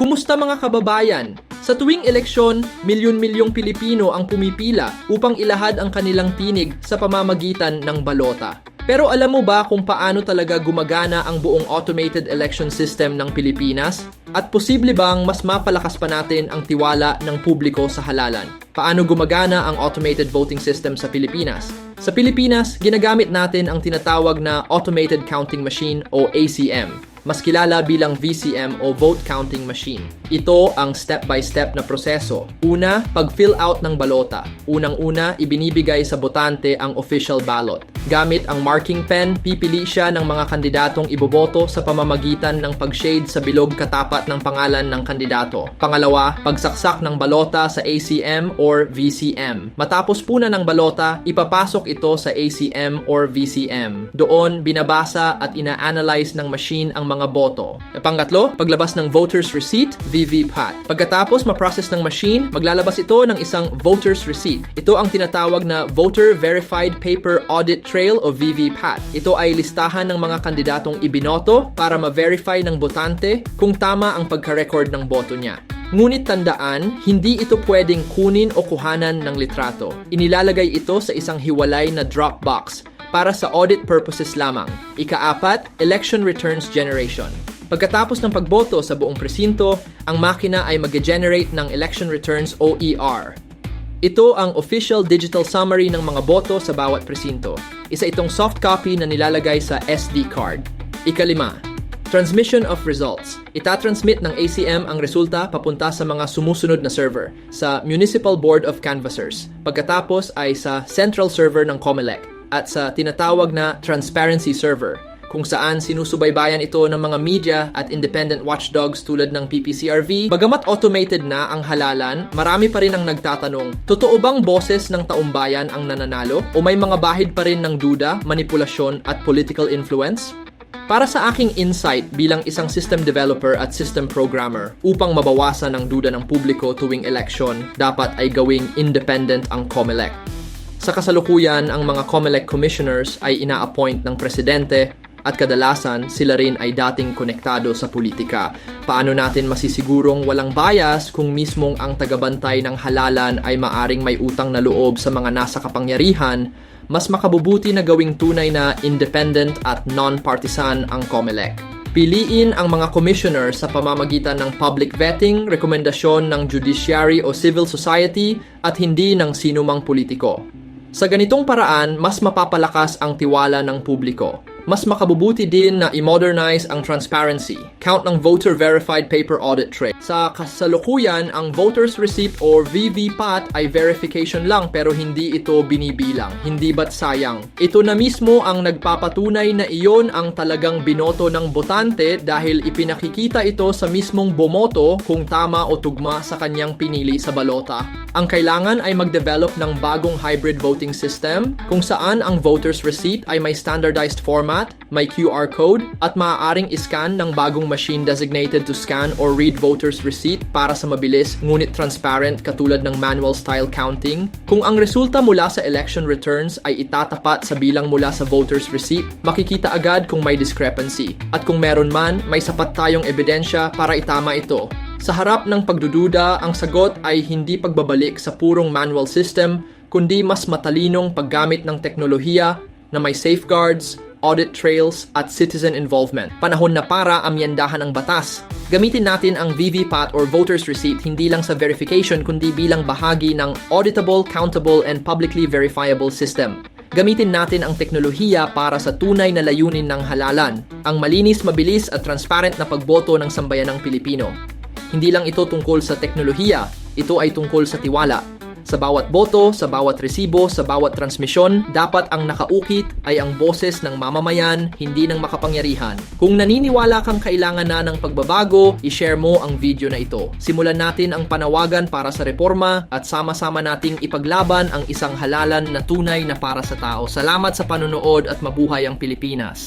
Kumusta mga kababayan? Sa tuwing eleksyon, milyon-milyong Pilipino ang pumipila upang ilahad ang kanilang tinig sa pamamagitan ng balota. Pero alam mo ba kung paano talaga gumagana ang buong automated election system ng Pilipinas? At posible bang mas mapalakas pa natin ang tiwala ng publiko sa halalan? Paano gumagana ang automated voting system sa Pilipinas? Sa Pilipinas, ginagamit natin ang tinatawag na Automated Counting Machine o ACM mas kilala bilang VCM o Vote Counting Machine. Ito ang step-by-step na proseso. Una, pag-fill out ng balota. Unang-una, ibinibigay sa botante ang official ballot. Gamit ang marking pen, pipili siya ng mga kandidatong iboboto sa pamamagitan ng pag-shade sa bilog katapat ng pangalan ng kandidato. Pangalawa, pagsaksak ng balota sa ACM or VCM. Matapos puna ng balota, ipapasok ito sa ACM or VCM. Doon, binabasa at ina-analyze ng machine ang mga boto. E pangatlo, paglabas ng voter's receipt, VVPAT. Pagkatapos ma-process ng machine, maglalabas ito ng isang voter's receipt. Ito ang tinatawag na Voter Verified Paper Audit Trail o VVPAT. Ito ay listahan ng mga kandidatong ibinoto para ma-verify ng botante kung tama ang pagka-record ng boto niya. Ngunit tandaan, hindi ito pwedeng kunin o kuhanan ng litrato. Inilalagay ito sa isang hiwalay na Dropbox para sa audit purposes lamang. Ikaapat, election returns generation. Pagkatapos ng pagboto sa buong presinto, ang makina ay mag-generate ng election returns OER. Ito ang official digital summary ng mga boto sa bawat presinto. Isa itong soft copy na nilalagay sa SD card. Ikalima, Transmission of results. Itatransmit ng ACM ang resulta papunta sa mga sumusunod na server sa Municipal Board of Canvassers. Pagkatapos ay sa central server ng COMELEC at sa tinatawag na transparency server kung saan sinusubaybayan ito ng mga media at independent watchdogs tulad ng PPCRV. Bagamat automated na ang halalan, marami pa rin ang nagtatanong, totoo bang boses ng taumbayan ang nananalo? O may mga bahid pa rin ng duda, manipulasyon at political influence? Para sa aking insight bilang isang system developer at system programmer, upang mabawasan ang duda ng publiko tuwing election, dapat ay gawing independent ang COMELEC. Sa kasalukuyan, ang mga COMELEC commissioners ay ina-appoint ng presidente at kadalasan sila rin ay dating konektado sa politika. Paano natin masisigurong walang bias kung mismong ang tagabantay ng halalan ay maaring may utang na loob sa mga nasa kapangyarihan mas makabubuti na gawing tunay na independent at non-partisan ang COMELEC. Piliin ang mga commissioner sa pamamagitan ng public vetting, rekomendasyon ng judiciary o civil society at hindi ng sinumang politiko. Sa ganitong paraan, mas mapapalakas ang tiwala ng publiko mas makabubuti din na i-modernize ang transparency, count ng voter verified paper audit trail. Sa kasalukuyan, ang voter's receipt or VVPAT ay verification lang pero hindi ito binibilang. Hindi ba't sayang? Ito na mismo ang nagpapatunay na iyon ang talagang binoto ng botante dahil ipinakikita ito sa mismong bomoto kung tama o tugma sa kanyang pinili sa balota. Ang kailangan ay mag-develop ng bagong hybrid voting system kung saan ang voter's receipt ay may standardized format, may QR code, at maaaring iscan ng bagong machine designated to scan or read voter's receipt para sa mabilis ngunit transparent katulad ng manual style counting. Kung ang resulta mula sa election returns ay itatapat sa bilang mula sa voter's receipt, makikita agad kung may discrepancy. At kung meron man, may sapat tayong ebidensya para itama ito. Sa harap ng pagdududa, ang sagot ay hindi pagbabalik sa purong manual system, kundi mas matalinong paggamit ng teknolohiya na may safeguards, audit trails, at citizen involvement. Panahon na para amyendahan ang batas. Gamitin natin ang VVPAT or voter's receipt hindi lang sa verification kundi bilang bahagi ng auditable, countable, and publicly verifiable system. Gamitin natin ang teknolohiya para sa tunay na layunin ng halalan, ang malinis, mabilis at transparent na pagboto ng sambayanang Pilipino. Hindi lang ito tungkol sa teknolohiya, ito ay tungkol sa tiwala. Sa bawat boto, sa bawat resibo, sa bawat transmisyon, dapat ang nakaukit ay ang boses ng mamamayan, hindi ng makapangyarihan. Kung naniniwala kang kailangan na ng pagbabago, i-share mo ang video na ito. Simulan natin ang panawagan para sa reforma at sama-sama nating ipaglaban ang isang halalan na tunay na para sa tao. Salamat sa panonood at mabuhay ang Pilipinas.